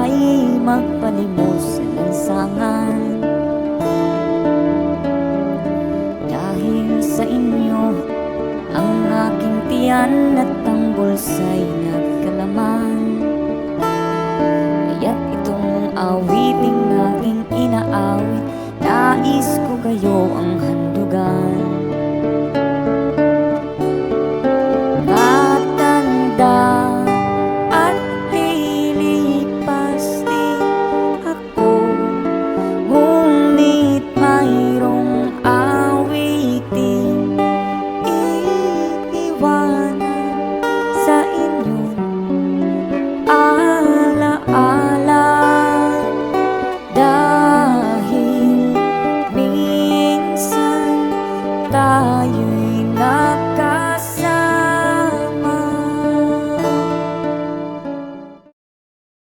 ay magpalimos sa lansangan Dahil sa inyo ang aking tiyan at ang bulsay nagkalaman. Kaya't itong awiting aking inaawit Nais ko kayo tayo'y nakas